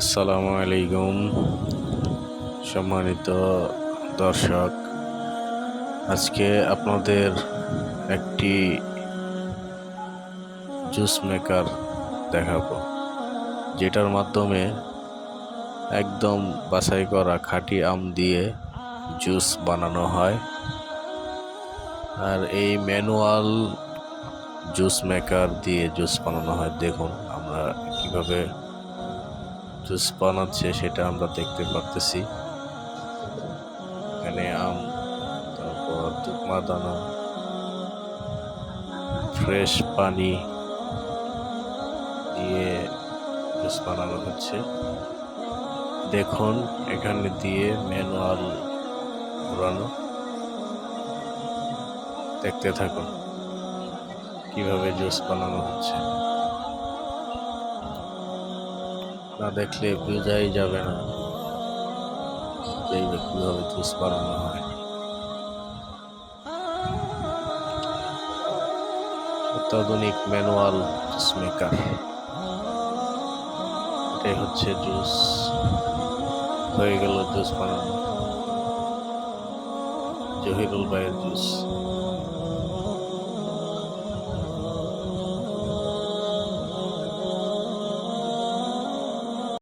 আসসালামু আলাইকুম। সম্মানিত দর্শক, আজকে আপনাদের একটি জুস মেকার দেখাবো, যেটার মাধ্যমে একদম বাছাই করা খাঁটি আম দিয়ে জুস বানানো হয়। আর এই ম্যানুয়াল জুস মেকার দিয়ে জুস বানানো হয়, দেখুন আমরা কীভাবে জুস বানাচ্ছে, সেটা আমরা দেখতে পারতেছি। এখানে আম, তারপর তুকমা দানা ফ্রেশ পানি দিয়ে জুস বানানো হচ্ছে। দেখুন, এখানে দিয়ে ম্যানুয়াল ঘোরানো। দেখতে থাকুন, কীভাবে জুস বানানো হচ্ছে। না দেখলে বোঝাই যাবে না। যে কীভাবে জুস হয়। অত্যাধুনিক ম্যানুয়াল জুস মেকার এটাই হচ্ছে জুস। হয়ে গেল জুস বানানো জহিরুল ভাইয়ের জুস।